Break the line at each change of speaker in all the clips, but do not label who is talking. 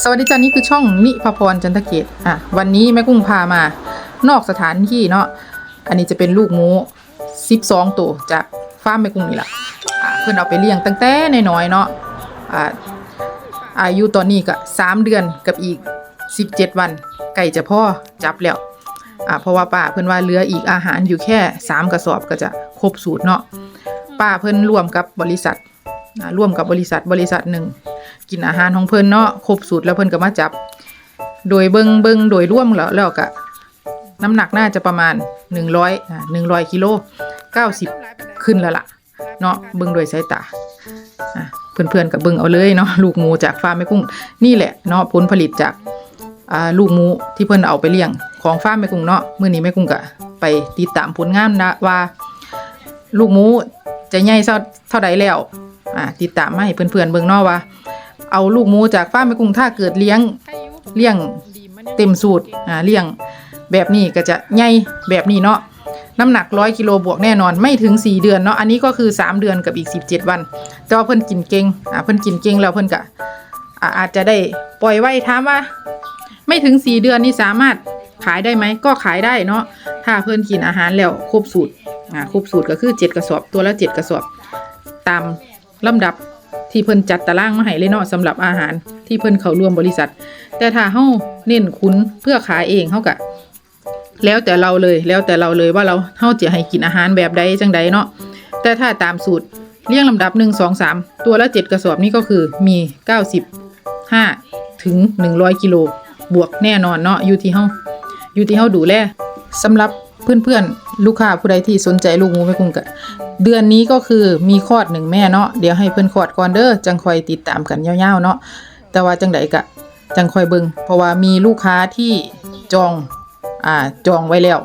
สวัสดีจ้านี่คือช่องนิพพรจันทเกตอะวันนี้แม่กุ้งพามานอกสถานที่เนาะอันนี้จะเป็นลูกหมู12ตัวจากฟาร์มแม่กุ้งนี่แหละอะเพิ่อนเอาไปเลี้ยงตั้งแต่น้อยๆเนาะอ่าอายุตอนนี้ก็3เดือนกับอีก17วันไก่จะพ่อจับแล้วอะเพราะว่าป้าเพิ่อนว่าเหลืออีกอาหารอยู่แค่3กระสอบก็จะครบสูตรเนาะป้าเพิ่อนร่วมกับบริษัทร่วมกับบริษัทบริษัทหนึ่ง กินอาหารของเพิ่นเนาะครบสูตรแล้วเพิ่นก็มาจับ โดยเบิงเบิงโดยร่วมแล้วแล้วก็น้ำหนักน่าจะประมาณ 100อ่า100กิโล90 ขึ้นแล้วล่ะ เนาะเบิงโดยสายตาอะเพื่อนๆกับเบิงเอาเลยเนาะลูกหมูจากฟาร์มแม่กุ้งนี่แหละเนาะผลผลิตจากอ่าลูกหมูที่เพิ่นเอาไปเลี้ยงของฟาร์มแม่กุ้งเนาะมื้อนี้แม่กุ้งก็ไปติดตามผลงานนะว่า ลูกหมูจะใหญ่เท่าเท่าใดแล้ว อ่าติดตามมาให้เพื่อนๆเบิ่งเนาะว่า เอาลูกหมูจากฟาร์มแม่กุ้งถ้าเกิดเลี้ยงเลี้ยงเต็มสูตรอ่าเลี้ยงแบบนี้ก็จะใหญ่แบบนี้เนาะน้ำหนักร้อยกิโลบวกแน่นอนไม่ถึง 4 เดือนเนาะอันนี้ก็คือ 3 เดือนกับอีก 17 วัน แต่ว่าเพิ่นกินเก่งอ่าเพิ่นกินเก่งแล้วเพิ่นก็อาอาจจะได้ปล่อยไว้ถามว่า ไม่ถึง 4 เดือนนี่สามารถขายได้ไหมก็ขายได้เนาะถ้าเพิ่นกินอาหารแล้วครบสูตรอ่าครบสูตรก็คือ 7 กระสอบตัวละ 7 กระสอบตามลำดับ ที่เพิ่นจัดตารางมาให้เลยเนาะสำหรับอาหารที่เพิ่นเข้าร่วมบริษัท แต่ถ้าเฮาเน้นคุณเพื่อขายเองเฮาก็แล้วแต่เราเลยแล้วแต่เราเลยว่าเราเฮาจะให้กินอาหารแบบใดจังใดเนาะแต่ถ้าตามสูตรเรียงลำดับ 1 2 3 ตัวละ 7 กระสอบนี่ก็คือมี 95 ถึง 100 กิโลบวกแน่นอนเนาะอยู่ที่เฮาอยู่ที่เฮาดูแลสำหรับ เพื่อนๆ ลูกค้าผู้ใดที่สนใจลูกหมูไม่กุ้งกะเดือนนี้ก็คือมีคลอดหนึ่งแม่เนาะเดี๋ยวให้เพิ่อนคลอดก่อนเด้อจังคอยติดตามกันยาวๆเนาะแต่ว่าจังใดกะจังคอยเบิงเพราะว่ามีลูกค้าที่จองอ่าจองไว้แล้ว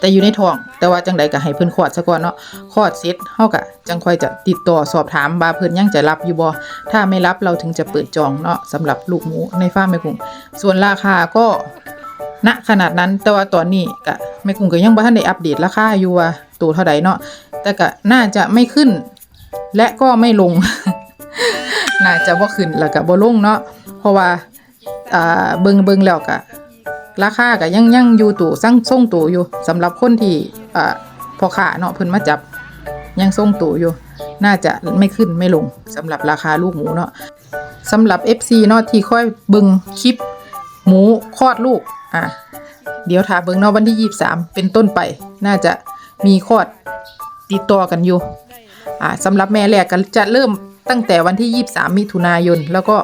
แต่อยู่ในท้อง แต่ว่าจังใดก็ให้เพิ่อนคลอดซะก่อนเนาะคลอดเสร็จเฮาก็จังคอยจะติดต่อสอบถามว่าเพิ่อนยังจะรับอยู่บ่ถ้าไม่รับเราถึงจะเปิดจองเนาะสำหรับลูกหมูในฟาร์มแม่กุ้งส่วนราคาก็ณขนาดนั้นแต่ว่าตอนนี้ก็แม่กุ้งก็ยังบ่ทันได้อัปเดตราคาอยู่ว่าตัวเท่าใดเนาะแต่ก็น่าจะไม่ขึ้น และก็ไม่ลง น่าจะบ่ขึ้นแล้วก็บ่ลงเนาะเพราะว่าอ่าเบิงเบิงแล้วก็ราคาก็ยังยังอยู่ตู่สั่งทรงตู่อยู่สำหรับคนที่อ่าพอค้าเนาะเพิ่นมาจับยังทรงตู่อยู่ น่าจะไม่ขึ้นไม่ลงสำหรับราคาลูกหมูเนาะสำหรับ FC เนาะที่ค่อยเบิงคลิปหมูคลอดลูกอะ เดี๋ยวถ้าเบิงเนาะวันที่ 23 เป็นต้นไป น่าจะมีคลอดติดต่อกันอยู่อ่าสำหรับแม่แรกก็จะเริ่มตั้งแต่วันที่ 23 มิถุนายน แล้วก็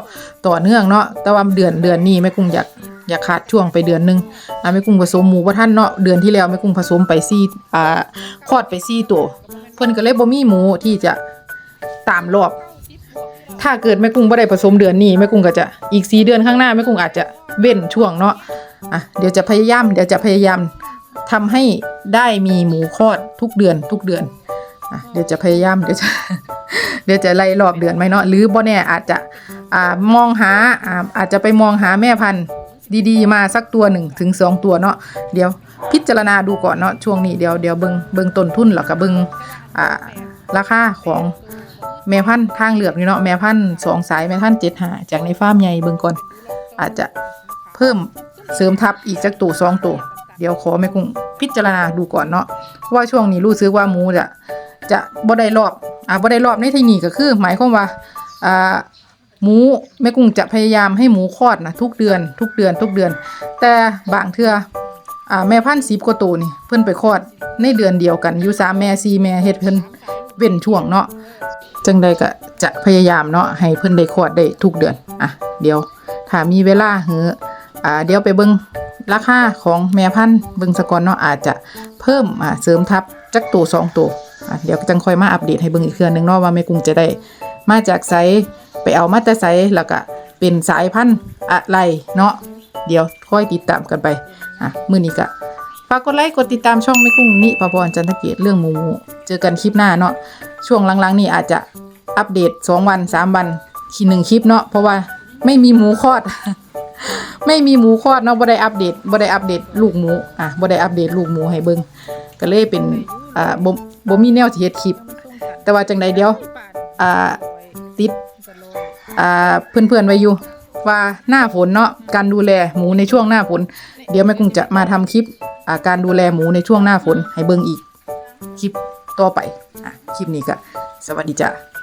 ต่อเนื่องเนาะแต่ว่าเดือนเดือนนี้แม่กุ้งอยากอยากขาดช่วงไปเดือนหนึงอ่าแม่กุ้งผสมหมูว่าท่านเนาะเดือนที่แล้วแม่กุ้งผสมไปซี่อ่าคลอดไปซี่ตัวเพิ่นก็เลยบ่มีหมูที่จะตามรอบถ้าเกิดแม่กุ้งบ่ได้ผสมเดือนนี้แม่กุ้งก็จะอีก4เดือนข้างหน้าแม่กุ้งอาจจะเว้นช่วงเนาะ อะเดี๋ยวจะพยายาม เดี๋ยวจะพยายามทำให้ได้มีหมูคลอดทุกเดือนทุกเดือนอะเดี๋ยวจะพยายามเดี๋ยวจะเดี๋ยวจะไล่รอบเดือนไหมเนาะหรือบ่แน่อาจจะอ่ามองหาอ่าอาจจะไปมองหาแม่พันธุ์ดีๆ มาสักตัวหนึ่งถึงสองตัวเนาะเดี๋ยวพิจารณาดูก่อนเนาะช่วงนี้เดี๋ยวเดี๋ยวเบิงเบิงต้นทุนแล้วก็เบิงอ่าราคาของแม่พันธุ์ทางเลือกนี่เนาะแม่พันธุ์สองสายแม่พันธุ์เจ็ดหาจากในฟาร์มใหญ่เบิงก่อนอาจจะเพิ่ม เสริมทับอีกสักตัวสองตัว เดี๋ยวขอแม่กุ้งพิจารณาดูก่อนเนาะเพราะว่าช่วงนี้รู้สึกว่าหมูจะจะบ่ได้รอบอ่าบ่ได้รอบในที่นี้ก็คือ หมายความว่าอ่าหมูแม่กุ้งจะพยายามให้หมูคลอดนะทุกเดือน ทุกเดือนทุกเดือน แต่บางเทื่ออ่าแม่พันธุ์สิบกว่าตัวนี่เพิ่นไปคลอดในเดือนเดียวกันอยู่สามแม่สี่แม่เฮ็ดเพิ่นเว้นช่วงเนาะจังใดก็จะพยายามเนาะให้เพิ่นได้คลอดได้ทุกเดือนอะเดี๋ยวถ้ามีเวลาเหอ อ่าเดี๋ยวไปเบิ่งราคาของแม่พันธุ์เบิ่งสกอนเนาะอาจจะเพิ่มอ่าเสริมทับจักตัวสองตัวอะเดี๋ยวจังค่อยมาอัปเดตให้เบิ่งอีกเครื่องหนึงเนาะว่าแม่กุ้งจะได้ มาจากไสไปเอามาแต่ไสแล้วก็เป็นสายพันธุ์อะไรเนาะเดี๋ยวค่อยติดตามกันไปอะมื้อนี้ก็ฝากกดไลค์กดติดตามช่องแม่กุ้งนิปพรจันทเกตเรื่องหมูมูเจอกันคลิปหน้าเนาะช่วงหลังๆนี่อาจจะอัปเดตสองวันสามวันทีหนึ่งคลิปเนาะเพราะว่าไม่มีหมูคลอด ไม่มีหมูคลอดเนาะบ่ได้อัปเดตบ่ได้อัปเดตลูกหมูอะบ่ได้อัปเดตลูกหมูให้เบิ่งก็เลยเป็นอ่าบ่บ่มีแนวที่เฮ็ดคลิป แต่ว่าจังใดเดียวอ่าติดอ่าเพื่อนๆไว้อยู่ว่าหน้าฝนเนาะการดูแลหมูในช่วงหน้าฝน เดี๋ยวแม่กุ้งจะมาทำคลิปอ่าการดูแลหมูในช่วงหน้าฝนให้เบิ่งอีกคลิปต่อไปอะคลิปนี้ก็สวัสดีจ้ะ